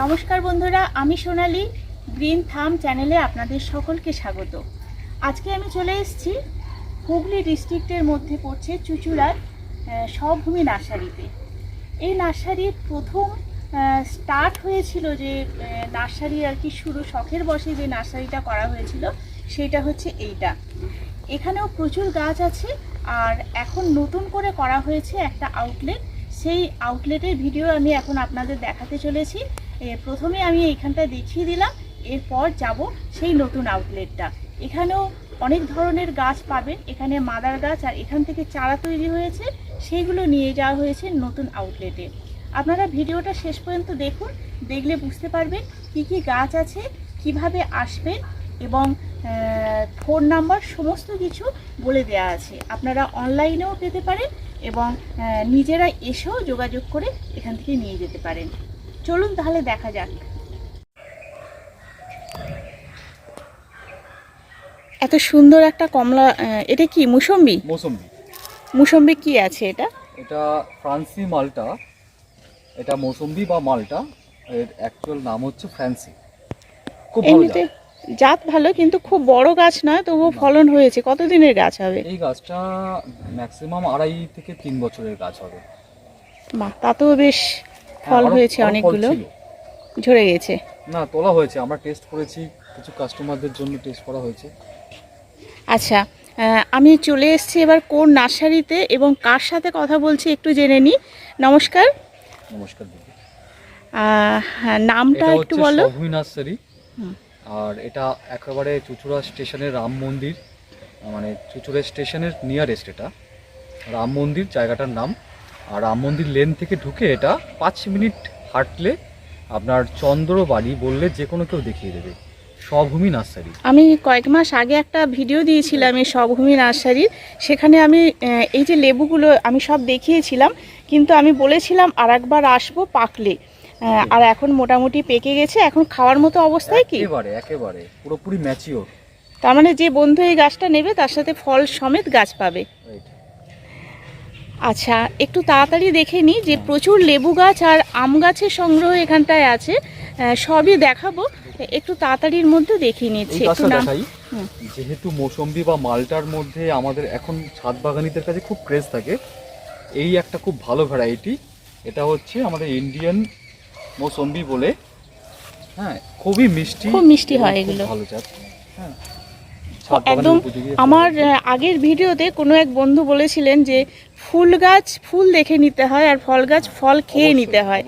নমস্কার বন্ধুরা, আমি সোনালি গ্রিন থাম চ্যানেলে আপনাদের সকলকে স্বাগত। আজকে আমি চলে এসেছি, হুগলি ডিস্ট্রিক্টের মধ্যে পড়ছে চুচুড়ার সবভূমি নার্সারিতে। এই নার্সারির প্রথম স্টার্ট হয়েছিল যে নার্সারি আর কি শুরু, শখের বসে যে নার্সারিটা করা হয়েছিল, সেটা হচ্ছে এইটা। এখানেও প্রচুর গাছ আছে, আর এখন নতুন করে করা হয়েছে একটা আউটলেট সেই আউটলেটের ভিডিও আমি এখন আপনাদের দেখাতে চলেছি। প্রথমে আমি এইখানটা দেখিয়ে দিলাম, এরপর যাব সেই নতুন আউটলেটটা এখানেও অনেক ধরনের গাছ পাবেন, এখানে মাদার গাছ আর এখান থেকে চারা তৈরি হয়েছে সেইগুলো নিয়ে যাওয়া হয়েছে নতুন আউটলেটে আপনারা ভিডিওটা শেষ পর্যন্ত দেখুন, দেখলে বুঝতে পারবেন কি কি গাছ আছে, কীভাবে আসবেন এবং ফোন নাম্বার সমস্ত কিছু বলে দেওয়া আছে। আপনারা অনলাইনেও পেতে পারেন এবং নিজেরা এসেও যোগাযোগ করে এখান থেকে নিয়ে যেতে পারেন। চলুন তাহলে দেখা যাক। এত সুন্দর একটা কমলা এটা কি মুসম্বি? মৌসুম্বি। মুসম্বি কি আছে এটা? এটা ফ্রান্সি মালটা। এটা মৌসুম্বি বা মালটা এর অ্যাকচুয়াল নাম হচ্ছে ফ্রান্সি খুব ভালো এমনিতে জাত। জাত ভালো কিন্তু খুব বড় গাছ নয় তবুও। ফলন হয়েছে। কতদিনের গাছ হবে? এই গাছটা ম্যাক্সিমাম আড়াই থেকে তিন বছরের গাছ হবে। বাহ তা তো বেশ ফল হয়েছে অনেকগুলো। ঝরে গেছে। না তোলা হয়েছে। আমরা টেস্ট করেছি কিছু কাস্টমারদের জন্য টেস্ট করা হয়েছে। আচ্ছা আমি চলে এসেছি এবার কোন নার্সারিতে এবং কার সাথে কথা বলছি একটু জেনে নিই নমস্কার। নমস্কার দিদি। হ্যাঁ, নামটা একটু বলো। নার্সারি। আর এটা একেবারে চুচুড়া স্টেশনের রাম মন্দির মানে চুচুড়া স্টেশনের নিয়ারেস্ট এটা। রাম মন্দির জায়গাটার নাম আর রাম মন্দির লেন থেকে ঢুকে এটা পাঁচ মিনিট হাঁটলে আপনার চন্দ্রবাড়ি বললে যে কোনো কেউ দেখিয়ে দেবে। স্বভূমি নার্সারি। আমি কয়েক মাস আগে একটা ভিডিও দিয়েছিলাম এই সবভূমি নার্সারির। সেখানে আমি এই যে লেবুগুলো আমি সব দেখিয়েছিলাম কিন্তু আমি বলেছিলাম আর একবার আসব পাকলে। আর এখন মোটামুটি পেকে গেছে এখন খাওয়ার মতো অবস্থায় কি? একেবারে একেবারে। পুরোপুরি ম্যাচিওর তার মানে যে বন্ধু এই গাছটা নেবে তার সাথে ফল সমেত গাছ পাবে। আচ্ছা একটু তাড়াতাড়ি দেখে নিই যে প্রচুর লেবু গাছ আর আম গাছের সংগ্রহ এখানটায় আছে। সবই দেখাবো। একটু তাড়াতাড়ির মধ্যে দেখিয়ে এই নিচ্ছি একটু হুম। যেহেতু মৌসম্বি বা মালটার মধ্যে আমাদের এখন ছাদ বাগানিদের কাছে খুব ক্রেজ থাকে এই একটা খুব ভালো ভ্যারাইটি এটা হচ্ছে আমাদের ইন্ডিয়ান মৌসম্বি বলে। হ্যাঁ খুবই মিষ্টি খুব মিষ্টি হয় এগুলো। ভালো জাত। হ্যাঁ একদম আমার আগের ভিডিওতে কোনো এক বন্ধু বলেছিলেন যে ফুল গাছ ফুল দেখে নিতে হয় আর ফল গাছ ফল খেয়ে নিতে হয়।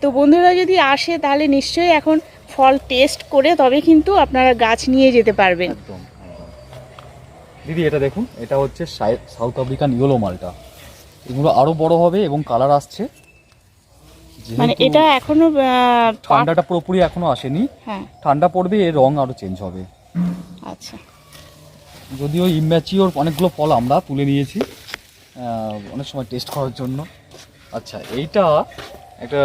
তো বন্ধুরা যদি আসে তাহলে নিশ্চয়ই এখন ফল টেস্ট করে তবে কিন্তু আপনারা গাছ নিয়ে যেতে পারবেন। দিদি এটা দেখুন এটা হচ্ছে সাউথ আফ্রিকান ইয়েলো মালটা। এগুলো আরও বড় হবে এবং কালার আসছে। মানে এটা এখনও ঠান্ডাটা পুরোপুরি এখনও আসেনি। হ্যাঁ। ঠান্ডা পড়বে এর রং আরও চেঞ্জ হবে। আচ্ছা। যদিও ইম্যাচিওর অনেকগুলো ফল আমরা তুলে নিয়েছি অনেক সময় টেস্ট করার জন্য। আচ্ছা এইটা একটা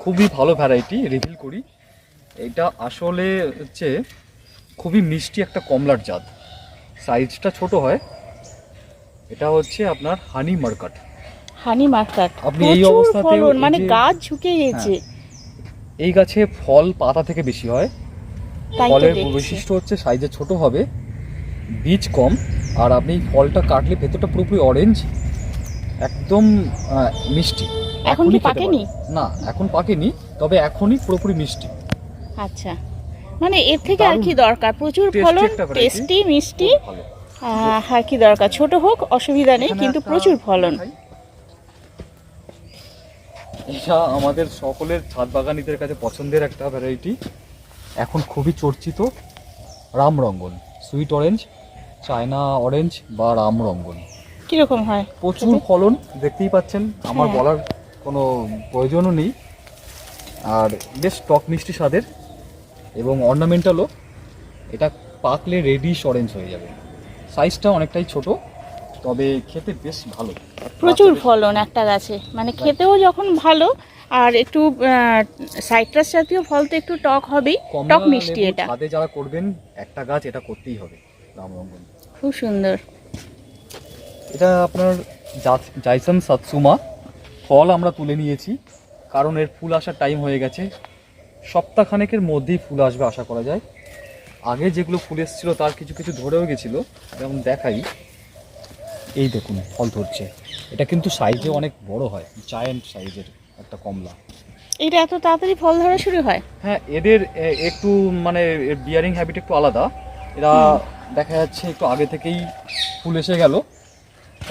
খুবই ভালো ভ্যারাইটি রিভিল করি। এটা আসলে হচ্ছে খুবই মিষ্টি একটা কমলার জাত। সাইজটা ছোট হয়। এটা হচ্ছে আপনার হানি মার্কাট হানি মার্কাট আপনি এই এই মানে গাছ ঝুঁকে গেছে। এই গাছে ফল পাতা থেকে বেশি হয়। ফলের বৈশিষ্ট্য হচ্ছে সাইজে ছোট হবে বীজ কম আর আপনি ফলটা কাটলে ভেতরটা পুরোপুরি অরেঞ্জ একদম মিষ্টি। এখন কি পাকেনি? না এখন পাকেনি তবে এখনই পুরোপুরি মিষ্টি। আচ্ছা। মানে এর থেকে আর কি দরকার? প্রচুর ফলন টেস্টি মিষ্টি। আর কি দরকার? ছোট হোক অসুবিধা নেই কিন্তু প্রচুর ফলন। এটা আমাদের সকলের ছাদ বাগানিদের কাছে পছন্দের একটা ভ্যারাইটি এখন খুবই চর্চিত Ramrangan sweet orange China orange বা রামরঙ্গন কীরকম হয়? প্রচুর ফলন দেখতেই পাচ্ছেন আমার হ্যাঁ। বলার কোনো প্রয়োজনও নেই। আর বেশ টক মিষ্টি স্বাদের এবং অর্নামেন্টালও এটা পাকলে রেডিশ অরেঞ্জ হয়ে যাবে। সাইজটা অনেকটাই ছোট তবে খেতে বেশ ভালো। প্রচুর ফলন একটা গাছে। মানে খেতেও যখন ভালো আর একটু সাইট্রাস জাতীয় ফল তো একটু টক হবেই টক মিষ্টি এটা। ছাদে যারা করবেন একটা গাছ এটা করতেই হবে রামরঙ্গন। খুব সুন্দর। এটা আপনার জাইসন সাতসুমা ফল আমরা তুলে নিয়েছি কারণ এর ফুল আসার টাইম হয়ে গেছে। সপ্তাহখানেকের মধ্যেই ফুল আসবে আশা করা যায়। আগে যেগুলো ফুল এসেছিল তার কিছু কিছু ধরেও গেছিল যেমন দেখাই। এই দেখুন ফল ধরছে। এটা কিন্তু সাইজে অনেক বড় হয় জায়ান্ট সাইজের একটা কমলা। এটা এত তাড়াতাড়ি ফল ধরা শুরু হয়? হ্যাঁ এদের একটু মানে বিয়ারিং হ্যাবিট একটু আলাদা। এরা দেখা যাচ্ছে একটু আগে থেকেই ফুল এসে গেল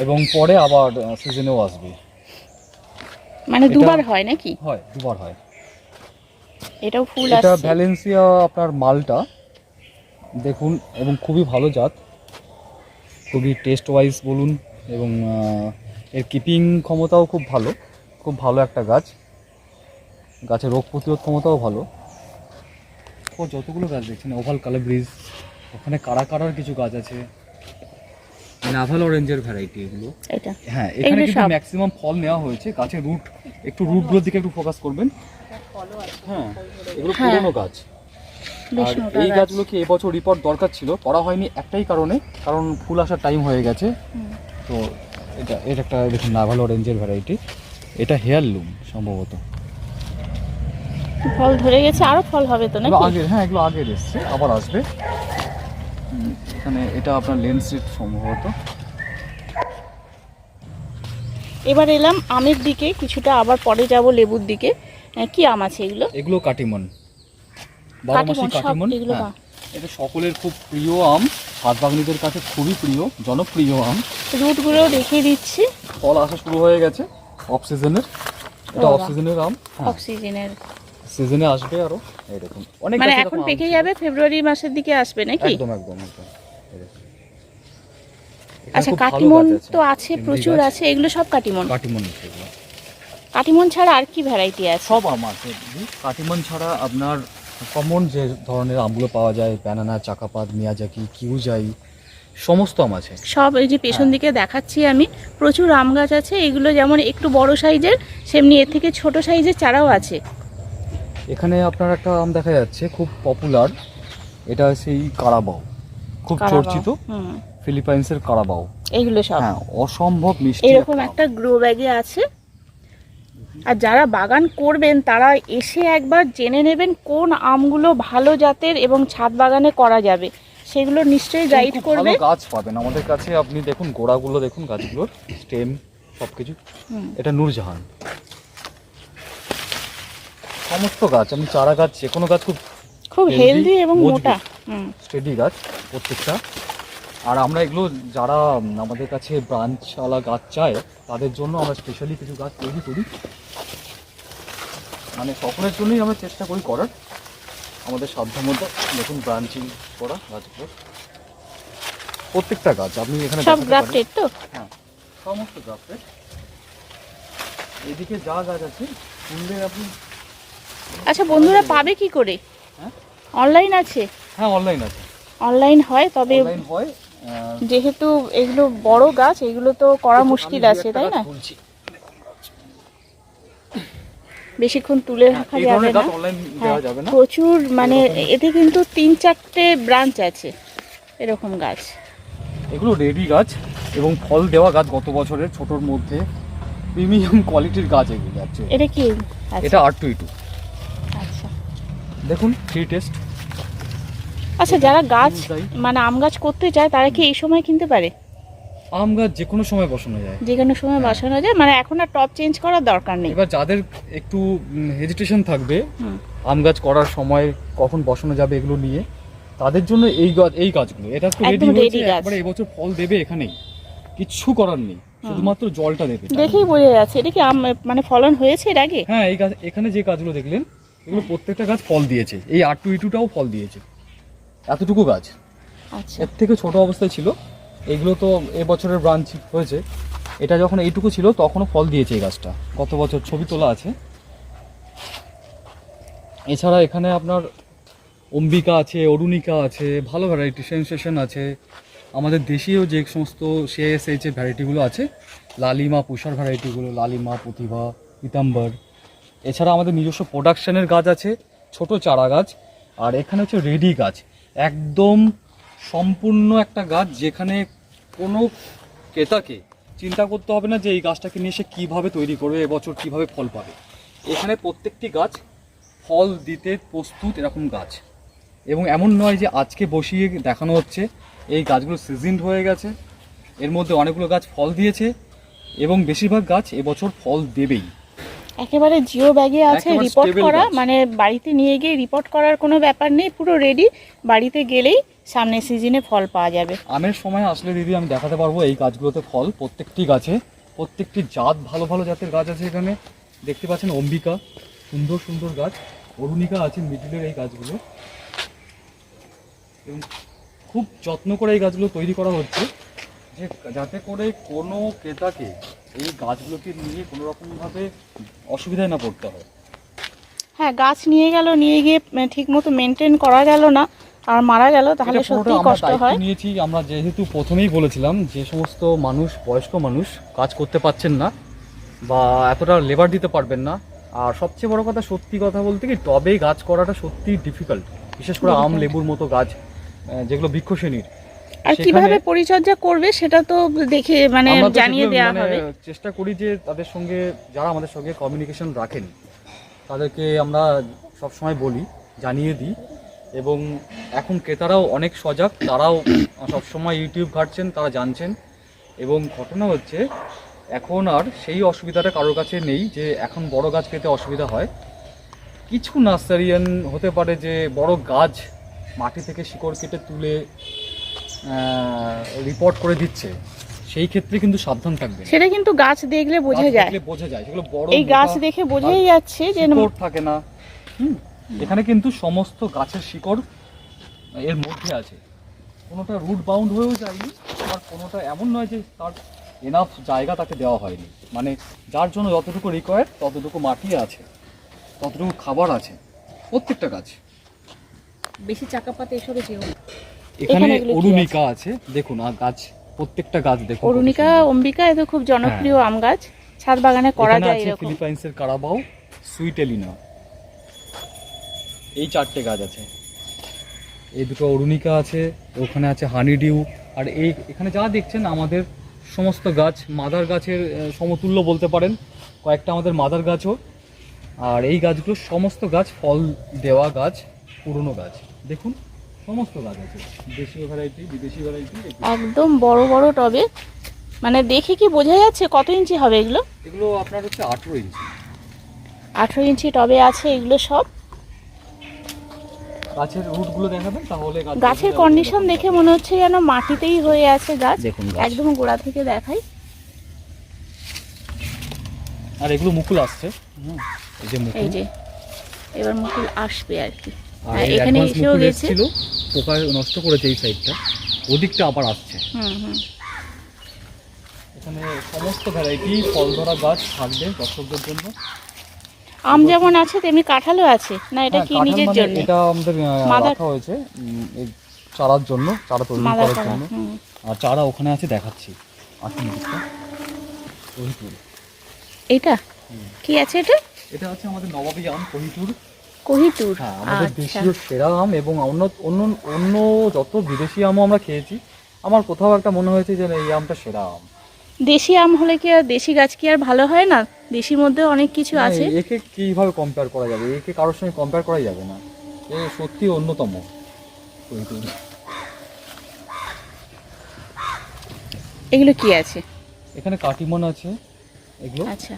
এবং পরে আবার সিজনেও আসবে। মানে দুবার হয় নাকি? হয় দুবার হয়। এটাও ফুল এটা ভ্যালেন্সিয়া আপনার মালটা। দেখুন এবং খুবই ভালো জাত। খুবই টেস্ট ওয়াইজ বলুন এবং এর কিপিং ক্ষমতাও খুব ভালো। খুব ভালো একটা গাছ। গাছের রোগ প্রতিরোধ ক্ষমতাও ভালো। ও যতগুলো গাছ দেখছেন ওভাল কালার ব্রিজ ওখানে কারা কারার কিছু গাছ আছে? নাভাল অরেঞ্জের ভ্যারাইটি এগুলো। এটা। হ্যাঁ এখানে কিন্তু ম্যাক্সিমাম ফল নেওয়া হয়েছে। গাছের রুট একটু রুটগুলোর দিকে একটু ফোকাস করবেন। হ্যাঁ এগুলো হ্যাঁ। পুরোনো গাছ। আর এই গাছ। গাছগুলো কি এবছর রিপোর্ট দরকার ছিল? করা হয়নি একটাই কারণে কারণ ফুল আসার টাইম হয়ে গেছে। তো এটা এটা একটা দেখুন নাভাল অরেঞ্জের ভ্যারাইটি এটা হেয়ার লুম সম্ভবত। ফল ধরে গেছে আরও ফল হবে তো নাকি? আগের হ্যাঁ এগুলো আগের এসছে আবার আসবে। এখানে এটা আপনার লেন্স সম্ভবত। এবার এলাম আমের দিকে কিছুটা আবার পরে যাব লেবুর দিকে। আহ, কি আম আছে এগুলো? এগুলো কাটিমন। বারোমাসি কাটিমন, হ্যাঁ। এটা সকলের খুব প্রিয় আম সাত বাগানিদের কাছে খুবই প্রিয় জনপ্রিয় আম। রুটগুলো দেখিয়ে দিচ্ছি। ফল আসা শুরু হয়ে গেছে। অফ সিজনের এটা অফ সিজনের আম? হ্যাঁ। অক্সিজেনের সিজনে আসবে আরও? এই দেখুন। অনেক মানে এখন পেকে যাবে ফেব্রুয়ারি মাসের দিকে আসবে নাকি? একদম একদম একদম। আচ্ছা কাটিমন তো আছে প্রচুর আছে এগুলো সব কাটিমন? কাটিমন। কাটিমন ছাড়া আর কি ভ্যারাইটি আছে? সব আম আছে। কাটিমন ছাড়া আপনার কমন যে ধরনের আমগুলো পাওয়া যায় ব্যানানা চাকাপাত মিয়াজাকি কিউজাই সমস্ত আম আছে। সব এই যে পেছন হ্যাঁ। দিকে দেখাচ্ছি আমি প্রচুর আম গাছ আছে এগুলো যেমন একটু বড় সাইজের সেমনি এর থেকে ছোট সাইজের চারাও আছে। এখানে আপনার একটা আম দেখা যাচ্ছে খুব পপুলার এটা সেই কারাবাও। খুব চর্চিত ফিলিপাইন্সের কারাবাও। এইগুলো সব। হ্যাঁ অসম্ভব মিষ্টি এরকম একটা গ্রো ব্যাগে আছে। আর যারা বাগান করবেন তারা এসে একবার জেনে নেবেন কোন আমগুলো ভালো জাতের এবং ছাদ বাগানে করা যাবে। সেগুলো নিশ্চয়ই গাইড করবে। গাছ পাবেন। আমাদের কাছে আপনি দেখুন গোড়াগুলো দেখুন গাছগুলোর স্টেম সবকিছু। এটা নূরজাহান। সমস্ত গাছ আমি চারা গাছ যে কোনো গাছ খুব খুব হেলদি এবং মোটা। হুম। স্টেডি গাছ প্রত্যেকটা। আর আমরা এগুলো যারা আমাদের কাছে ব্রাঞ্চওয়ালা গাছ চায় তাদের জন্য আমরা স্পেশালি কিছু গাছ তৈরি করি। মানে সকলের জন্যই আমরা চেষ্টা করি করার। আমাদের সাধ্যমতো দেখুন ব্রাঞ্চিং করা গাছগুলো প্রত্যেকটা গাছ আপনি এখানে সব গ্রাফটেড তো? হ্যাঁ সমস্ত গ্রাফটেড এদিকে যা গাছ আছে শুনলে আপনি আচ্ছা বন্ধুরা পাবে কি করে? হ্যাঁ? অনলাইন আছে? হ্যাঁ অনলাইন আছে। অনলাইন হয় তবে অনলাইন হয় যেহেতু এগুলো বড় গাছ এগুলো তো করা মুশকিল আছে তাই না। বেশিক্ষণ তুলে হ্যাঁ, রাখা যাবে না। হ্যাঁ, দেওয়া যাবে না? প্রচুর মানে এতে কিন্তু তিন চারটে ব্রাঞ্চ আছে এরকম গাছ। এগুলো রেডি গাছ এবং ফল দেওয়া গাছ গত বছরের ছোটোর মধ্যে। প্রিমিয়াম কোয়ালিটির গাছ এগুলো। এটা কি? এটা আর টু টু আচ্ছা। দেখুন থ্রি টেস্ট আচ্ছা যারা গাছ। মানে আম গাছ করতে চায় তারা কি এই সময় কিনতে পারে? আম গাছ যে কোনো সময় বসানো যায়। যে কোনো সময় হ্যাঁ। বসানো যায় মানে এখন আর টপ চেঞ্জ করার দরকার নেই। এবার যাদের একটু হেজিটেশন থাকবে আম গাছ করার সময় কখন বসানো যাবে এগুলো নিয়ে তাদের জন্য এই গাছ এই গাছগুলো এটা তো রেডি হয়েছে একবারে এবছর ফল দেবে এখানেই কিচ্ছু করার নেই শুধুমাত্র জলটা দেবে। দেখেই বোঝা যাচ্ছে এটা কি আম মানে ফলন হয়েছে এর আগে? হ্যাঁ এই গাছ এখানে যে গাছগুলো দেখলেন এগুলো প্রত্যেকটা গাছ ফল দিয়েছে এই আর টু ইটুটাও ফল দিয়েছে এতটুকু গাছ। আচ্ছা। এর থেকে ছোট অবস্থায় ছিল এগুলো তো এবছরের ব্রাঞ্চ হয়েছে। এটা যখন এইটুকু ছিল, তখনও ফল দিয়েছে এই গাছটা। গত বছর ছবি তোলা আছে। এছাড়া এখানে আপনার অম্বিকা আছে, অরুণিকা আছে, ভালো ভ্যারাইটি সেন্সেশন আছে। আমাদের দেশীয় যে সমস্ত সিআইএসএইচ এর ভ্যারাইটিগুলো আছে, লালিমা, পুষার ভ্যারাইটিগুলো লালিমা, প্রতিভা পিতাম্বর এছাড়া আমাদের নিজস্ব প্রোডাকশনের গাছ আছে, ছোট চারা গাছ, আর এখানে হচ্ছে রেডি গাছ। একদম সম্পূর্ণ একটা গাছ যেখানে কোনো ক্রেতাকে চিন্তা করতে হবে না যে এই গাছটাকে নিয়ে সে কীভাবে তৈরি করবে এবছর কীভাবে ফল পাবে। এখানে প্রত্যেকটি গাছ ফল দিতে প্রস্তুত এরকম গাছ। এবং এমন নয় যে আজকে বসিয়ে দেখানো হচ্ছে এই গাছগুলো সিজনড হয়ে গেছে এর মধ্যে অনেকগুলো গাছ ফল দিয়েছে এবং বেশিরভাগ গাছ এবছর ফল দেবেই। একেবারে জিও ব্যাগে আছে রিপোর্ট করা মানে বাড়িতে নিয়ে গিয়ে রিপোর্ট করার কোনো ব্যাপার নেই পুরো রেডি বাড়িতে গেলেই সামনের সিজনে ফল পাওয়া যাবে। আমের সময় আসলে দিদি আমি দেখাতে পারব এই গাছগুলোতে ফল প্রত্যেকটি গাছে। প্রত্যেকটি জাত ভালো ভালো জাতের গাছ আছে এখানে। দেখতে পাচ্ছেন অম্বিকা সুন্দর সুন্দর গাছ। অরুণিকা আছে মিডিলের এই গাছগুলো। এবং খুব যত্ন করে এই গাছগুলো তৈরি করা হচ্ছে। যে যাতে করে কোনো ক্রেতাকে এই গাছগুলোকে নিয়ে কোনো রকমভাবে অসুবিধায় না পড়তে হয়। হ্যাঁ গাছ নিয়ে গেল নিয়ে গিয়ে ঠিক মতো মেনটেন করা গেল না। আর মারা গেল তাহলে সত্যিই কষ্ট হয়। নিয়েছি। আমরা যেহেতু প্রথমেই বলেছিলাম যে সমস্ত মানুষ বয়স্ক মানুষ কাজ করতে পারছেন না বা এতটা লেবার দিতে পারবেন না। আর সবচেয়ে বড় কথা সত্যি কথা বলতে কি টবে গাছ করাটা সত্যি ডিফিকাল্ট বিশেষ করে আম লেবুর মতো গাছ যেগুলো বৃক্ষশ্রেণীর। আর সেখানে- কীভাবে পরিচর্যা করবে সেটা তো দেখে মানে জানিয়ে দেওয়া মানে হবে। চেষ্টা করি যে তাদের সঙ্গে যারা আমাদের সঙ্গে কমিউনিকেশন রাখেন তাদেরকে আমরা সব সময় বলি জানিয়ে দিই। এবং এখন ক্রেতারাও অনেক সজাগ তারাও সবসময় ইউটিউব ঘাটছেন তারা জানছেন। এবং ঘটনা হচ্ছে এখন আর সেই অসুবিধাটা কারোর কাছে নেই যে এখন বড় গাছ পেতে অসুবিধা হয়। কিছু নার্সারিয়ান হতে পারে যে বড় গাছ মাটি থেকে শিকড় কেটে তুলে রিপোর্ট করে দিচ্ছে। সেই ক্ষেত্রে কিন্তু সাবধান থাকবে সেটা কিন্তু গাছ দেখলে বোঝা যায়। বোঝা যায়। সেগুলো বড় এই গাছ দেখে বোঝাই যাচ্ছে যে থাকে না। হুম। এখানে কিন্তু সমস্ত গাছের শিকড় এর মধ্যে আছে। কোনোটা রুট বাউন্ড হয়েও যায়নি আর কোনোটা এমন নয় যে তার এনাফ জায়গা তাকে দেওয়া হয়নি। মানে যার জন্য যতটুকু রিকোয়ার ততটুকু মাটি আছে ততটুকু খাবার আছে প্রত্যেকটা গাছ। বেশি চাকা পাতে এসবে যেও এখানে অরুণিকা আছে দেখুন আর গাছ প্রত্যেকটা গাছ দেখুন। অরুণিকা অম্বিকা এ তো খুব জনপ্রিয় আম গাছ। ছাদ বাগানে করা যায় এরকম। ফিলিপাইন্সের কারাবাও সুইট এলিনা এই চারটে গাছ আছে। এই দুটো অরুণিকা আছে ওখানে আছে হানি ডিউ আর এই এখানে যা দেখছেন আমাদের সমস্ত গাছ মাদার গাছের সমতুল্য বলতে পারেন কয়েকটা আমাদের মাদার গাছও আর এই গাছগুলো সমস্ত গাছ ফল দেওয়া গাছ পুরনো গাছ। দেখুন সমস্ত গাছ আছে। দেশীয় ভ্যারাইটি বিদেশি ভ্যারাইটি একদম বড় বড় টবে। মানে দেখে কি বোঝা যাচ্ছে কত ইঞ্চি হবে এগুলো? এগুলো আপনার হচ্ছে আঠেরো ইঞ্চি। আঠেরো ইঞ্চি টবে আছে এগুলো সব। গাছের রুটগুলো দেখাবেন তাহলে গাছের কন্ডিশন দেখে মনে হচ্ছে যেন মাটিতেই হয়ে আছে গাছ। দেখুন একদম গোড়া থেকে দেখাই। আর এগুলো মুকুল আসছে। এই যে মুকুল। এই যে এবার মুকুল আসবে আর কি। হ্যাঁ, এখানে এসেও গেছে। পোকা নষ্ট করেছে এই সাইডটা ওদিকটা আবার আসছে। হুম হুম। এখানে সমস্ত ভ্যারাইটি ফল ধরা গাছ থাকবে দর্শকদের জন্য। আম যেমন আছে তেমনি কাঁঠালও আছে। না এটা হ্যাঁ, কি নিজের মানে জন্য? এটা আমাদের রাখা হয়েছে এই চারার জন্য চারা তৈরি করার করা জন্য। আর চারা ওখানে আছে দেখাচ্ছি। এটা? কি আছে এটা? এটা আছে আমাদের নবাবী আম কহিতুর কোহিতুর হ্যাঁ আমাদের আচ্ছা। দেশীয় সেরা আম এবং অন্য অন্য অন্য যত বিদেশি আমও আমরা খেয়েছি আমার কোথাও একটা মনে হয়েছে যে এই আমটা সেরা আম। দেশি আম হলে কি আর দেশি গাছ কি আর ভালো হয় না? দেশির মধ্যে অনেক কিছু আছে। একে কীভাবে কম্পেয়ার করা যাবে? একে কারোর সঙ্গে কম্পেয়ার করাই যাবে না। এ সত্যি অন্যতম। এগুলো কি আছে? এখানে কাটিমন আছে। এগুলো? আচ্ছা।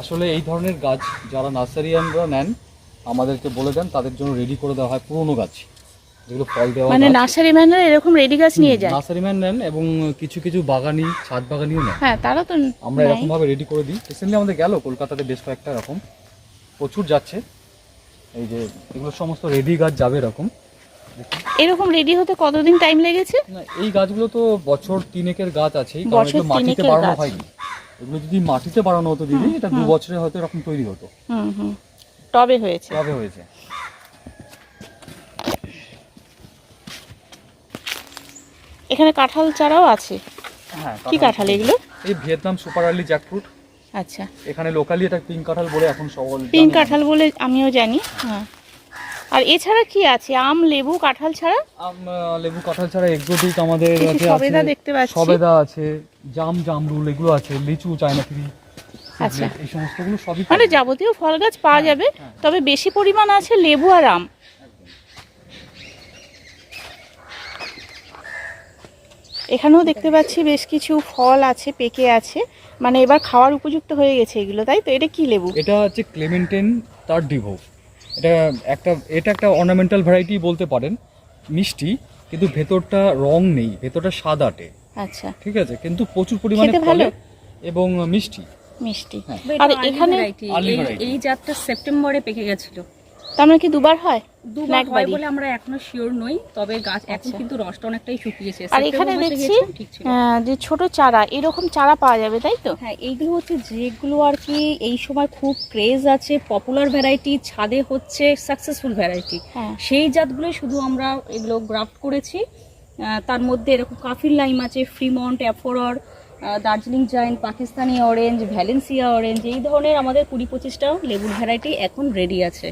আসলে এই ধরনের গাছ যারা নার্সারিয়ানরা নেন আমাদেরকে বলে দেন তাদের জন্য রেডি করে দেওয়া হয় পুরনো গাছ। যেগুলো ফল দেওয়া মানে নার্সারি ম্যানরা এরকম রেডি গাছ নিয়ে যায়। নার্সারিম্যান নেন এবং কিছু কিছু বাগানি ছাদ বাগানিও নেন। হ্যাঁ তারা তো আমরা এরকম ভাবে রেডি করে দিই। রিসেন্টলি আমাদের গেল কলকাতাতে বেশ কয়েকটা এরকম। প্রচুর যাচ্ছে। এই যে এগুলো সমস্ত রেডি গাছ যাবে এরকম। এরকম রেডি হতে কতদিন টাইম লেগেছে? না এই গাছগুলো তো বছর তিনেকের গাছ আছেই কারণ এগুলো মাটিতে বাড়ানো হয়নি। এগুলো যদি মাটিতে বাড়ানো হতো দিদি এটা দু বছরে হয়তো এরকম তৈরি হতো। হুম হুম। টবে হয়েছে। কবে হয়েছে। এখানে কাঁঠাল চারাও আছে? হ্যাঁ কি কাঁঠাল এগুলো? এই ভিয়েতনাম সুপার আর্লি জ্যাকফ্রুট। আচ্ছা। এখানে লোকালি এটা পিঙ্ক কাঁঠাল বলে এখন সবল পিঙ্ক কাঁঠাল বলে আমিও জানি হ্যাঁ। আর এছাড়া কি আছে? আম লেবু কাঁঠাল ছাড়া? আম লেবু কাঁঠাল ছাড়া এক্সোটিক আমাদের কাছে সবেদা দেখতে পাচ্ছি। সবেদা আছে জাম জামরুল এগুলো আছে লিচু চায়না থ্রি আচ্ছা। এই সমস্তগুলো সবই মানে যাবতীয় ফল গাছ পাওয়া যাবে হ্যাঁ। তবে বেশি পরিমাণ আছে লেবু আর আম। এখানেও দেখতে পাচ্ছি বেশ কিছু ফল আছে পেকে আছে। মানে এবার খাওয়ার উপযুক্ত হয়ে গেছে এগুলো তাই তো? এটা কি লেবু? এটা হচ্ছে ক্লেমেন্টেন তার ডিভো এটা একটা এটা একটা অর্নামেন্টাল ভ্যারাইটি বলতে পারেন মিষ্টি কিন্তু ভেতরটা রং নেই ভেতরটা সাদাটে আচ্ছা। ঠিক আছে? কিন্তু প্রচুর পরিমাণে ভালো? ফলে এবং মিষ্টি। মিষ্টি। হ্যাঁ। আর এখানে-। এই জাতটা সেপ্টেম্বরে পেকে গেছিল। তার মানে কি দুবার হয়? দুবার হয় বলে আমরা এখনও শিওর নই তবে গাছ এখন আচ্ছা। কিন্তু রসটা অনেকটাই শুকিয়েছে। আর এখানে দেখছি যে ছোট চারা এরকম চারা পাওয়া যাবে তাই তো? হ্যাঁ এইগুলো হচ্ছে যেগুলো আর কি এই সময় খুব ক্রেজ আছে পপুলার ভ্যারাইটি ছাদে হচ্ছে সাকসেসফুল ভ্যারাইটি সেই জাতগুলোই শুধু আমরা এগুলো গ্রাফট করেছি। তার মধ্যে এরকম কাফির লাইম আছে Fremont অ্যাফোরর Darjeeling giant Pakistani orange Valencia orange এই ধরনের আমাদের কুড়ি পঁচিশটা লেবুর ভ্যারাইটি এখন রেডি আছে।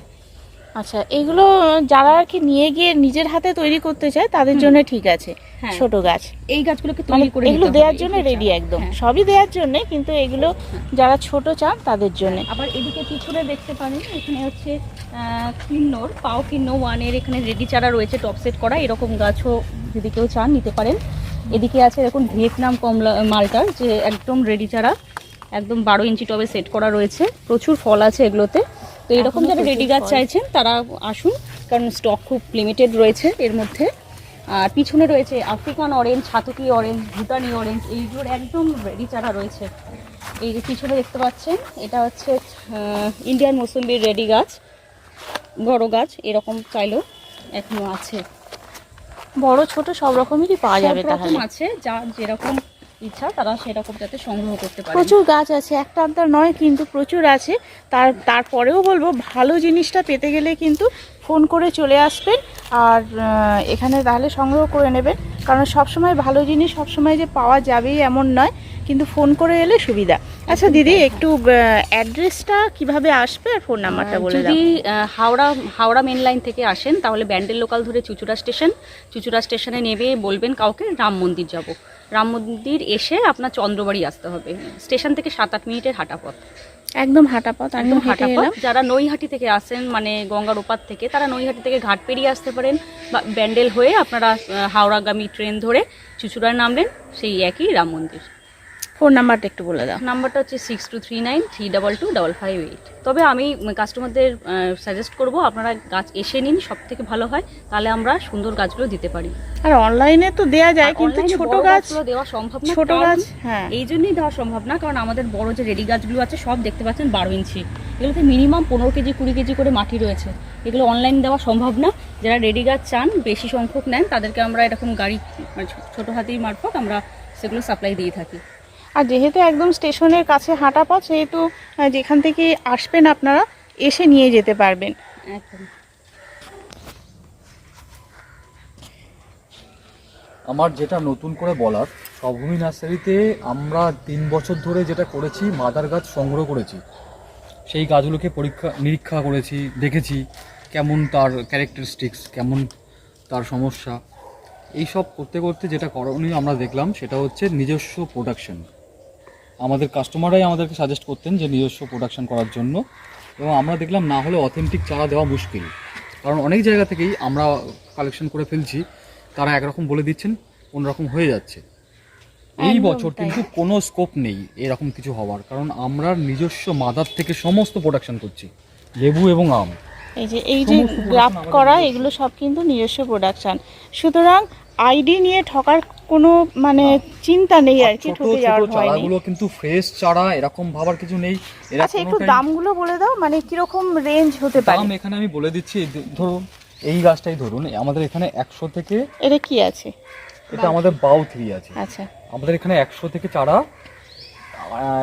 আচ্ছা এগুলো যারা আর কি নিয়ে গিয়ে নিজের হাতে তৈরি করতে চায় তাদের জন্য ঠিক আছে হ্যাঁ। ছোট গাছ। এই গাছগুলোকে মানে তৈরি করে এগুলো দেওয়ার জন্য রেডি একদম। হ্যাঁ। সবই দেওয়ার জন্য কিন্তু এগুলো যারা ছোট চান তাদের জন্য। আবার এদিকে পিছনে দেখতে পারেন এখানে হচ্ছে কিন্নর পাও কিন্ন ওয়ানের এখানে রেডি চারা রয়েছে টপ সেট করা এরকম গাছও যদি কেউ চান নিতে পারেন। এদিকে আছে এরকম ভিয়েতনাম কমলা মালটার যে একদম রেডি চারা একদম বারো ইঞ্চি টবে সেট করা রয়েছে প্রচুর ফল আছে এগুলোতে। তো এরকম যারা রেডি গাছ চাইছেন তারা আসুন কারণ স্টক খুব লিমিটেড রয়েছে এর মধ্যে। আর পিছনে রয়েছে African orange Chhatki orange Bhutani orange এইগুলোর একদম রেডি চারা রয়েছে। এই যে পিছনে দেখতে পাচ্ছেন এটা হচ্ছে ইন্ডিয়ান মৌসুম্বির রেডি গাছ বড় গাছ এরকম চাইলেও এখনও আছে। বড় ছোট সব রকমেরই পাওয়া যাবে তাহলে। আছে যা যেরকম ইচ্ছা তারা সেরকম যাতে সংগ্রহ করতে পারে। প্রচুর গাছ আছে একটা আধটা নয় কিন্তু প্রচুর আছে। তার তারপরেও বলব ভালো জিনিসটা পেতে গেলে কিন্তু ফোন করে চলে আসবেন আর এখানে তাহলে সংগ্রহ করে নেবেন। কারণ সবসময় ভালো জিনিস সবসময় যে পাওয়া যাবেই এমন নয় কিন্তু ফোন করে এলে সুবিধা। আচ্ছা দিদি একটু অ্যাড্রেসটা কীভাবে আসবে আর ফোন নাম্বারটা বলে যদি হাওড়া হাওড়া মেন লাইন থেকে আসেন তাহলে ব্যান্ডেল লোকাল ধরে চুচুড়া স্টেশন চুচুড়া স্টেশনে নেবে বলবেন কাউকে রাম মন্দির যাব। রাম মন্দির এসে আপনার চন্দ্রবাড়ি আসতে হবে। স্টেশন থেকে সাত আট মিনিটের হাঁটা পথ। একদম হাঁটা পথ একদম হাঁটা পথ। যারা নৈহাটি থেকে আসেন মানে গঙ্গার ওপার থেকে তারা নৈহাটি থেকে ঘাট পেরিয়ে আসতে পারেন বা ব্যান্ডেল হয়ে আপনারা হাওড়াগামী ট্রেন ধরে চুচুড়ায় নামবেন সেই একই রাম মন্দির। ফোন নাম্বারটা একটু বলে দাও। নাম্বারটা হচ্ছে six two three nine three double two double five eight তবে আমি কাস্টমারদের সাজেস্ট করব আপনারা গাছ এসে নিন সব থেকে ভালো হয় তাহলে আমরা সুন্দর গাছগুলো দিতে পারি। আর অনলাইনে তো দেওয়া যায় কিন্তু ছোট গাছ দেওয়া সম্ভব না ছোট গাছ হ্যাঁ। এই জন্যই দেওয়া সম্ভব না কারণ আমাদের বড় যে রেডি গাছগুলো আছে সব দেখতে পাচ্ছেন বারো ইঞ্চি। এগুলোতে মিনিমাম পনেরো কেজি কুড়ি কেজি করে মাটি রয়েছে। এগুলো অনলাইন দেওয়া সম্ভব না। যারা রেডি গাছ চান বেশি সংখ্যক নেন তাদেরকে আমরা এরকম গাড়ি মানে ছোট হাতির মারফত আমরা সেগুলো সাপ্লাই দিয়ে থাকি। আর যেহেতু একদম স্টেশনের কাছে হাঁটা পথ সেহেতু যেখান থেকে আসবেন আপনারা এসে নিয়ে যেতে পারবেন। একদম। আমার যেটা নতুন করে বলার সবভূমি নার্সারিতে আমরা তিন বছর ধরে যেটা করেছি মাদার গাছ সংগ্রহ করেছি। সেই গাছগুলোকে পরীক্ষা নিরীক্ষা করেছি দেখেছি কেমন তার ক্যারেক্টারিস্টিক্স কেমন তার সমস্যা। এই সব করতে করতে যেটা করণীয় আমরা দেখলাম সেটা হচ্ছে নিজস্ব প্রোডাকশন আমাদের কাস্টমাররাই আমাদেরকে সাজেস্ট করতেন যে নিজস্ব প্রোডাকশন করার জন্য। এবং আমরা দেখলাম না হলে অথেন্টিক চারা দেওয়া মুশকিল। কারণ অনেক জায়গা থেকেই আমরা কালেকশন করে ফেলছি তারা একরকম বলে দিচ্ছেন অন্যরকম হয়ে যাচ্ছে। এই বছর কিন্তু কোনো স্কোপ নেই এরকম কিছু হওয়ার কারণ আমরা নিজস্ব মাদার থেকে সমস্ত প্রোডাকশন করছি লেবু এবং আম। এই যে এই যে গ্রাফট করা এগুলো সব কিন্তু নিজস্ব প্রোডাকশন সুতরাং আইডি নিয়ে ঠকার কোনো মানে চিন্তা নেই আর কি ঠকে যাওয়ার ভয় নেই। চারাগুলো কিন্তু ফ্রেশ চারা এরকম ভাবার কিছু নেই। আচ্ছা একটু দামগুলো বলে দাও মানে কীরকম রেঞ্জ হতে পারে? দাম এখানে আমি বলে দিচ্ছি ধরুন এই গাছটাই ধরুন আমাদের এখানে একশো থেকে এটা কি আছে? এটা আমাদের বাউ থ্রি আছে। আচ্ছা। আমাদের এখানে একশো থেকে চারা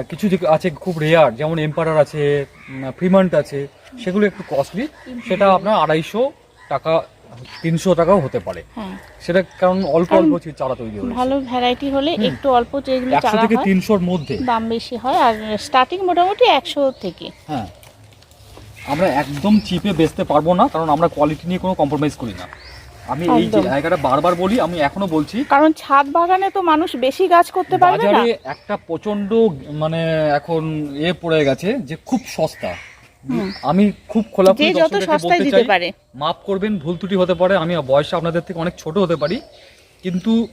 কিছু যে আছে খুব রেয়ার যেমন এম্পারার আছে ফ্রিমান্ট আছে সেগুলো একটু কস্টলি সেটা আপনার আড়াইশো টাকা তিনশো টাকাও হতে পারে। হ্যাঁ। সেটা কারণ অল্প অল্প চারা তৈরি হয়েছে। ভালো ভ্যারাইটি হলে একটু অল্প যেগুলো চারা থেকে তিনশোর মধ্যে। দাম বেশি হয় আর স্টার্টিং মোটামুটি একশো থেকে। হ্যাঁ। আমরা একদম চিপে বেচতে পারব না কারণ আমরা কোয়ালিটি নিয়ে কোনো কম্প্রোমাইজ করি না। আমি এই। জায়গাটা বারবার বলি আমি এখনও বলছি কারণ ছাদ বাগানে তো মানুষ বেশি গাছ করতে পারবে না। বাজারে একটা প্রচণ্ড মানে এখন এ পড়ে গেছে যে খুব সস্তা। আমি খুব খোলাখুলি যে যত সস্তায় দিতে পারে। মাফ করবেন ভুল ত্রুটি হতে পারে আমি বয়সে আপনাদের থেকে অনেক ছোট হতে পারি কিন্তু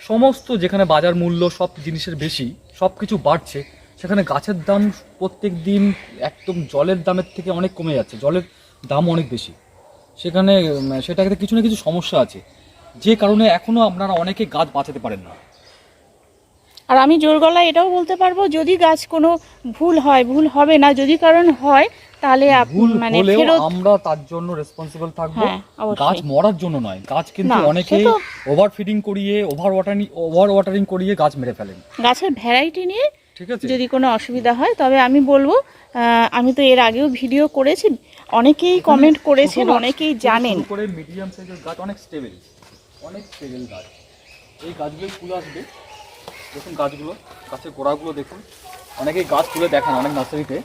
সমস্ত যেখানে বাজার মূল্য সব জিনিসের বেশি সব কিছু বাড়ছে সেখানে গাছের দাম প্রত্যেক দিন একদম জলের দামের থেকে অনেক কমে যাচ্ছে জলের দাম অনেক বেশি। সেখানে সেটাতে কিছু না কিছু সমস্যা আছে। যে কারণে এখনও আপনারা অনেকে গাছ বাঁচাতে পারেন না। আর আমি জোর গলায় এটাও বলতে পারব যদি গাছ কোনো ভুল হয় ভুল হবে না যদি কারণ হয় তাহলে মানে ফেরত আমরা তার জন্য রেসপন্সিবল থাকব। হ্যাঁ, গাছ মরার জন্য নয় গাছ কিন্তু অনেকে ওভার ফিডিং করিয়ে ওভার ওয়াটারিং ওভার ওয়াটারিং করিয়ে গাছ মেরে ফেলেন। গাছের ভ্যারাইটি নিয়ে যদি কোনো অসুবিধা হয় তবে আমি বলব আমি তো এর আগেও ভিডিও করেছি অনেকেই কমেন্ট করেছেন অনেকেই জানেন। করে মিডিয়াম সাইজের গাছ অনেক স্টেবল অনেক স্টেবল গাছ। এই গাছগুলো ফুল আসবে। দেখুন গাছগুলো গাছের গোড়াগুলো দেখুন। অনেকেই গাছ তুলে দেখান অনেক নার্সারিতে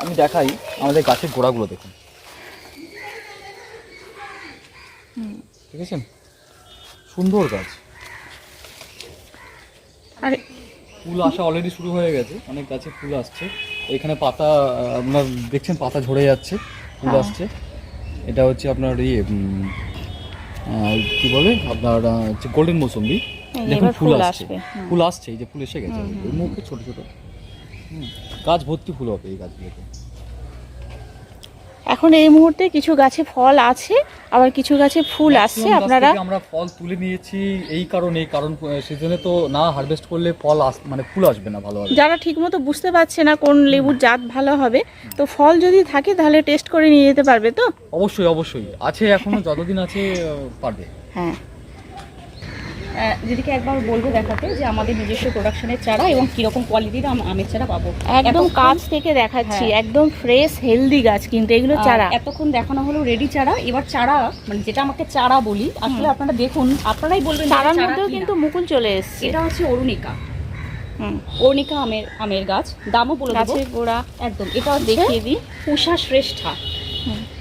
আমি দেখাই আমাদের গাছের গোড়াগুলো দেখুন। ঠিক আছে? সুন্দর গাছ। আর ফুল আসা অলরেডি শুরু হয়ে গেছে। অনেক গাছে ফুল আসছে। এখানে পাতা আপনার দেখছেন পাতা ঝরে যাচ্ছে ফুল হ্যাঁ। আসছে। এটা হচ্ছে আপনার ইয়ে কি বলে? আপনার হচ্ছে গোল্ডেন মৌসুম্বি। এই দেখুন ফুল আসছে। ফুল আসছে এই যে ফুল এসে গেছে। মুখে ছোট ছোট। হুম, গাছ ভর্তি ফুল হবে এই গাছগুলোতে। এখন এই মুহূর্তে কিছু গাছে ফল আছে আবার কিছু গাছে ফুল আসছে। আপনারা আমরা ফল তুলে নিয়েছি এই কারণে কারণ সিজনে তো না হারভেস্ট করলে ফল আস মানে ফুল আসবে না ভালোভাবে। যারা ঠিকমতো বুঝতে পারছে না কোন লেবুর জাত ভালো হবে তো ফল যদি থাকে তাহলে টেস্ট করে নিয়ে যেতে পারবে তো? অবশ্যই অবশ্যই। আছে এখনও যতদিন আছে পারবে। হ্যাঁ। দিদিকে একবার বলব দেখাতে যে আমাদের নিজস্ব প্রোডাকশনের চারা এবং কীরকম কোয়ালিটির আমের চারা পাবো। একদম কাছ থেকে দেখাচ্ছি হ্যাঁ। একদম ফ্রেশ হেলদি গাছ কিন্তু এগুলো চারা। এতক্ষণ দেখানো হলো রেডি চারা। এবার চারা মানে যেটা আমাকে চারা বলি আসলে আপনারা দেখুন আপনারাই বলবেন চারার চারা মধ্যেও কিন্তু মুকুল চলে এসছে। এটা হচ্ছে অরুণিকা। অরুণিকা আমের আমের গাছ। দামও বলে গাছের গোড়া। একদম এটা দেখিয়ে দিই। পুষা শ্রেষ্ঠা।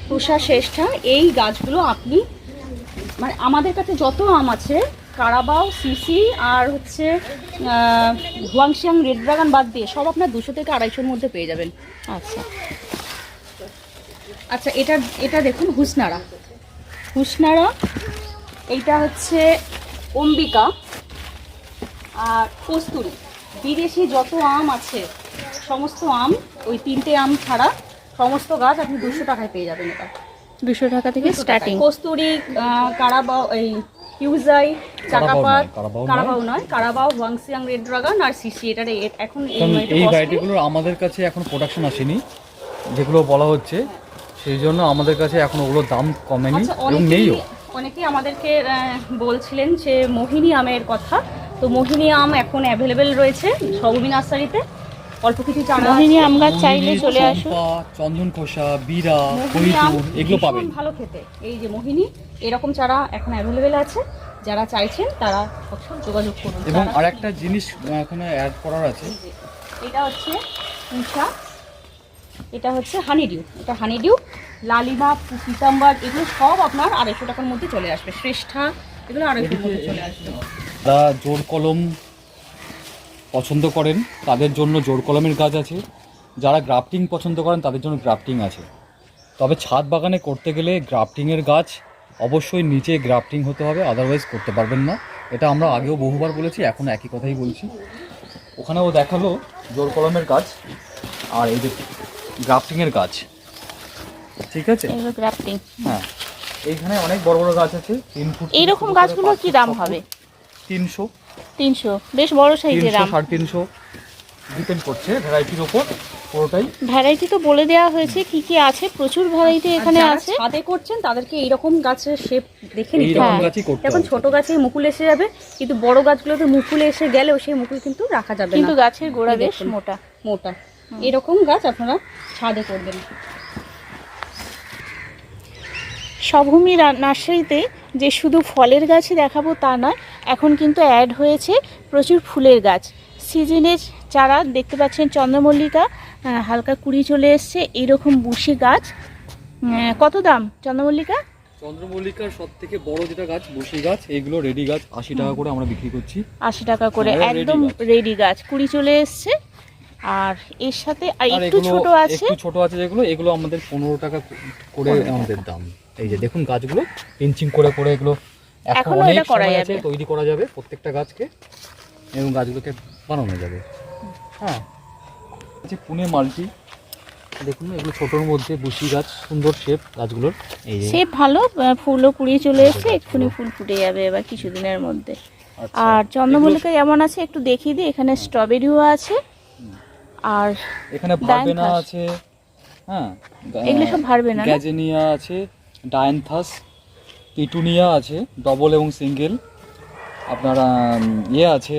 পুষা শ্রেষ্ঠা এই গাছগুলো আপনি মানে আমাদের কাছে যত আম আছে কারাবাও সিসি আর হচ্ছে হুয়াংশিয়াং রেড ড্রাগন বাদ দিয়ে সব আপনার দুশো থেকে আড়াইশোর মধ্যে পেয়ে যাবেন। আচ্ছা। আচ্ছা এটা এটা দেখুন হুসনারা। হুসনারা এইটা হচ্ছে অম্বিকা আর কস্তুরি। বিদেশি যত আম আছে সমস্ত আম ওই তিনটে আম ছাড়া সমস্ত গাছ আপনি দুশো টাকায় পেয়ে যাবেন এটা। দুশো টাকা থেকে স্টার্টিং কস্তুরি কারাবাও এই ইউজাই চাকাপাত কারাবাও নয়। কারাবাও ওয়াংসিয়াং রেড ড্রাগন আর সিসি এটা রে- এখন এই। ভ্যারাইটিগুলোর আমাদের কাছে এখন প্রোডাকশন আসেনি যেগুলো বলা হচ্ছে সেই জন্য আমাদের কাছে এখন ওগুলোর দাম কমেনি আচ্ছা এবং অনেকেই নেইও। অনেকেই আমাদেরকে বলছিলেন যে মোহিনী আমের কথা। তো মোহিনী আম এখন অ্যাভেলেবেল রয়েছে সবমি নার্সারিতে। অল্প কিছু চারা মোহিনী আম গাছ চাইলে চলে আসো চন্দন খোসা বীরা মোহিনী এগুলো পাবেন। ভালো খেতে। এই যে মোহিনী এরকম চারা এখন অ্যাভেলেবেল আছে। যারা চাইছেন তারা অবশ্যই যোগাযোগ করুন। এবং আরেকটা জিনিস এখানে অ্যাড করার আছে। এটা হচ্ছে পুষা এটা হচ্ছে হানিডিউ এটা হানিডিউ লালিমা পিতাম্বার এগুলো সব আপনার আড়াইশো টাকার মধ্যে চলে আসবে। শ্রেষ্ঠা এগুলো আড়াইশোর মধ্যে চলে আসবে। জোর কলম পছন্দ করেন তাদের জন্য জোর কলমের গাছ আছে। যারা গ্রাফটিং পছন্দ করেন তাদের জন্য গ্রাফটিং আছে। তবে ছাদ বাগানে করতে গেলে গ্রাফটিংয়ের গাছ অবশ্যই নিচে গ্রাফটিং হতে হবে আদারওয়াইজ করতে পারবেন না। এটা আমরা আগেও বহুবার বলেছি এখন একই কথাই বলছি। ওখানেও দেখাল জোর কলমের গাছ আর এই যে গ্রাফটিংয়ের গাছ। ঠিক আছে? গ্রাফটিং। হ্যাঁ। এইখানে অনেক বড় বড় গাছ আছে তিন ফুট এইরকম গাছগুলো কি দাম হবে? তিনশো। তিনশো। বেশ বড় সাইজের আম। সাড়ে তিনশো। ডিপেন্ড করছে ভ্যারাইটির ওপর পুরোটাই। ভ্যারাইটি তো বলে দেওয়া হয়েছে কি কি আছে প্রচুর ভ্যারাইটি এখানে আছে। ছাদে করছেন তাদেরকে এইরকম গাছের শেপ দেখে নিতে হবে। এখন ছোট গাছে মুকুল এসে যাবে কিন্তু বড় গাছগুলোতে মুকুল এসে গেলেও সেই মুকুল কিন্তু রাখা যাবে কিন্তু গাছের গোড়া বেশ মোটা। মোটা। এরকম গাছ আপনারা ছাদে করবেন। সবভূমি রা- নার্সারিতে যে শুধু ফলের গাছই দেখাবো তা নয় এখন কিন্তু অ্যাড হয়েছে প্রচুর ফুলের গাছ। সিজনের চারা দেখতে পাচ্ছেন চন্দ্রমল্লিকা হালকা কুড়ি চলে এসছে এইরকম বুশি গাছ। কত দাম চন্দ্রমল্লিকা? চন্দ্রমল্লিকার সব থেকে বড় যেটা গাছ বসি গাছ এগুলো রেডি গাছ আশি টাকা করে আমরা বিক্রি করছি। আশি টাকা করে হ্যাঁ, একদম রেডি গাছ। কুড়ি চলে এসছে। আর এর সাথে আর একটু ছোট আছে। একটু ছোট আছে যেগুলো এগুলো আমাদের পনেরো টাকা করে আমাদের দাম। এই যে দেখুন গাছগুলো ইঞ্চিং করে করে এগুলো এখন এটা করা যাবে। তৈরি করা যাবে প্রত্যেকটা গাছকে এবং গাছগুলোকে বানানো যাবে। হ্যাঁ। আছে পুনে মাল্টি দেখুন এগুলো ছোটোর মধ্যে বুশি গাছ সুন্দর শেপ গাছগুলোর। এই যে ভালো ফুলও কুড়িয়ে চলে এসছে এক্ষুনি ফুল ফুটে যাবে এবার কিছুদিনের মধ্যে। আচ্ছা, আর চন্দ্রমল্লিকা যেমন আছে একটু দেখিয়ে দিই এখানে স্ট্রবেরিও আছে। আর এখানে ভারবেনা আছে। হ্যাঁ। এগুলো সব ভারবেনা? গ্যাজেনিয়া আছে ডায়ান্থাস পিটুনিয়া আছে ডবল এবং সিঙ্গেল আপনার ইয়ে আছে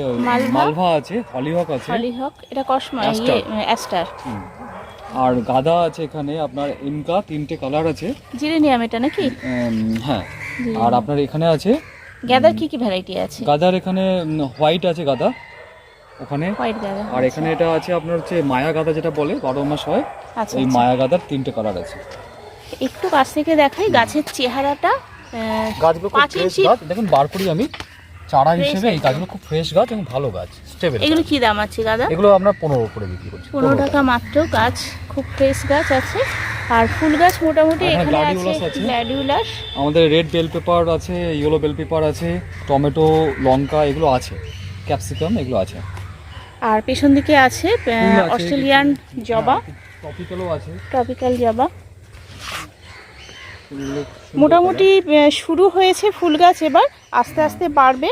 মালভা? আছে হলিহক আছে। হলিহক এটা কসমা অ্যাস্টার। ইয়ে হুম। আর গাদা আছে এখানে আপনার ইনকা তিনটে কালার আছে। জিরেনিয়াম এটা নাকি? হ্যাঁ। আর আপনার এখানে আছে গাদার কি কি ভ্যারাইটি আছে? গাদার এখানে হোয়াইট আছে গাদা ওখানে। আর এখানে এটা আছে আপনার হচ্ছে মায়া গাদা যেটা বলে বারো মাস হয়। আচ্ছা ওই আচ্ছা। মায়া গাদার তিনটে কালার আছে। একটু কাছ থেকে দেখাই গাছের চেহারাটা। গাছগুলো পাঁচ ফ্রেশ ইঞ্চি গাছ। দেখুন বার করি আমি চারা Fresh হিসেবে এই একদম। গাছগুলো খুব ফ্রেশ গাছ এবং ভালো গাছ স্টেবল এগুলো কি দাম আছে গাদা? এগুলো আমরা পনেরো করে বিক্রি করছি। পনেরো টাকা মাত্র গাছ খুব ফ্রেশ গাছ আছে। আর ফুল গাছ মোটামুটি আর এখানে এখানে আছে। গ্ল্যাডিউলাস আমাদের রেড বেল পেপার আছে ইয়েলো বেল পেপার আছে টমেটো লঙ্কা এগুলো আছে। ক্যাপসিকাম এগুলো আছে। আর পেছন দিকে আছে আহ, অস্ট্রেলিয়ান জবা। টপিক্যালও আছে। ট্রপিক্যাল জবা। মোটামুটি শুরু হয়েছে ফুল গাছ এবার আস্তে আস্তে বাড়বে।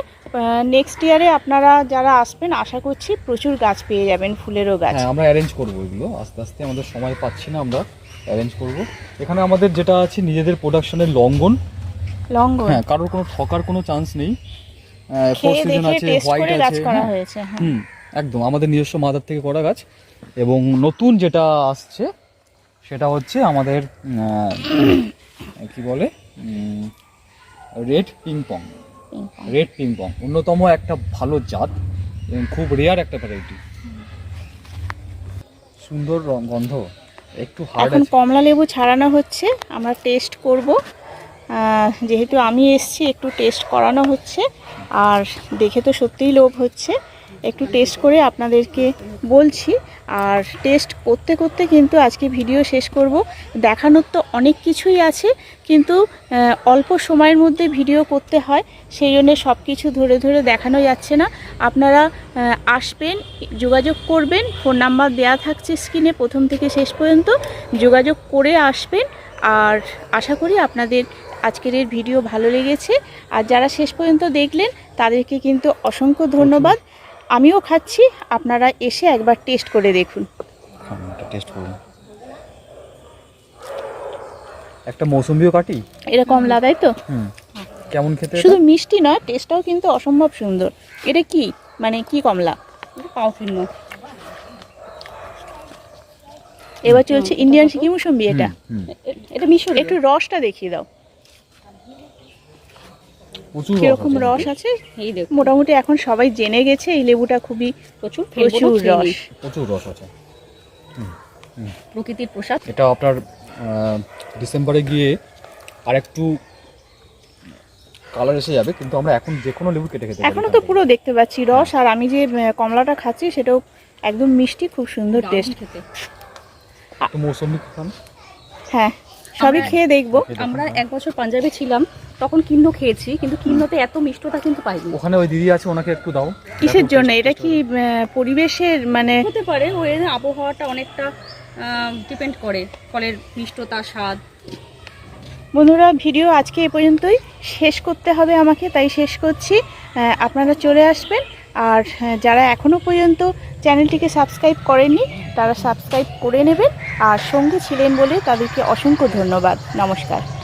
নেক্সট ইয়ারে আপনারা যারা আসবেন আশা করছি প্রচুর গাছ পেয়ে যাবেন ফুলেরও গাছ। হ্যাঁ আমরা অ্যারেঞ্জ করব এগুলো। আস্তে আস্তে আমাদের সময় পাচ্ছি না আমরা অ্যারেঞ্জ করব। এখানে আমাদের যেটা আছে নিজেদের প্রোডাকশনের লঙ্ঘন। লঙ্গন হ্যাঁ কারোর কোনো ঠকার কোনো চান্স নেই। ফোর খেয়ে সিজন আছে হোয়াইট আছে। হ্যাঁ। হুম একদম আমাদের নিজস্ব মাদার থেকে করা গাছ। এবং নতুন যেটা আসছে সেটা হচ্ছে আমাদের কি বলে? রেড পিংপং রেড পিংপং অন্যতম একটা ভালো জাত এবং খুব রেয়ার একটা ভ্যারাইটি সুন্দর রং গন্ধ। একটু হার্ড এখন কমলা লেবু ছাড়ানো হচ্ছে। আমরা টেস্ট করব। যেহেতু আমি এসছি একটু টেস্ট করানো হচ্ছে। আর দেখে তো সত্যিই লোভ হচ্ছে। একটু টেস্ট করে আপনাদেরকে বলছি। আর টেস্ট করতে করতে কিন্তু আজকে ভিডিও শেষ করব। দেখানোর তো অনেক কিছুই আছে, কিন্তু অল্প সময়ের মধ্যে ভিডিও করতে হয়। সেই জন্য সব কিছু ধরে ধরে দেখানো যাচ্ছে না। আপনারা আসবেন, যোগাযোগ করবেন। ফোন নাম্বার দেয়া থাকছে স্ক্রিনে প্রথম থেকে শেষ পর্যন্ত। যোগাযোগ করে আসবেন। আর আশা করি আপনাদের আজকের এই ভিডিও ভালো লেগেছে। আর যারা শেষ পর্যন্ত দেখলেন, তাদেরকে কিন্তু অসংখ্য ধন্যবাদ। আমিও খাচ্ছি আপনারা এসে একবার টেস্ট করে দেখুন। টেস্ট করুন। একটা মৌসুম্বিও কাটি? এরকম লাগাই তো? কেমন খেতে শুধু মিষ্টি নয় টেস্টটাও কিন্তু অসম্ভব সুন্দর। এটা কি? মানে কি কমলা? পাও ফিল্ম এবার চলছে ইন্ডিয়ান সিকি মুসম্বি এটা। এটা মিশর একটু রসটা দেখিয়ে দাও। কীরকম রস আছে? এই দেখো মোটামুটি এখন সবাই জেনে গেছে এই লেবুটা খুবই প্রচুর প্রচুর রস। প্রচুর রস আছে। প্রকৃতির প্রসাদ। এটা আপনার ডিসেম্বরে গিয়ে আর একটু কালার এসে যাবে কিন্তু আমরা এখন যে কোনো লেবু কেটে খেতে এখনও তো পুরো দেখতে পাচ্ছি রস আর আমি যে কমলাটা খাচ্ছি সেটাও একদম মিষ্টি খুব সুন্দর টেস্ট খেতে। মৌসুমি খান। হ্যাঁ। সবই খেয়ে দেখব। আমরা হ্যাঁ। এক বছর পাঞ্জাবে ছিলাম তখন কিন্ন খেয়েছি কিন্তু কিন্নতে এত মিষ্টতা কিন্তু পাইনি। ওখানে ওই দিদি আছে ওনাকে একটু দাও। কিসের জন্য? এটা কি পরিবেশের মানে হতে পারে ওই আবহাওয়াটা অনেকটা ডিপেন্ড করে ফলের মিষ্টতা স্বাদ। বন্ধুরা ভিডিও আজকে এ পর্যন্তই। শেষ করতে হবে আমাকে তাই শেষ করছি। আপনারা চলে আসবেন। আর যারা এখনও পর্যন্ত চ্যানেলটিকে সাবস্ক্রাইব করেননি, তারা সাবস্ক্রাইব করে নেবেন। আর সঙ্গে ছিলেন বলে তাদেরকে অসংখ্য ধন্যবাদ। নমস্কার।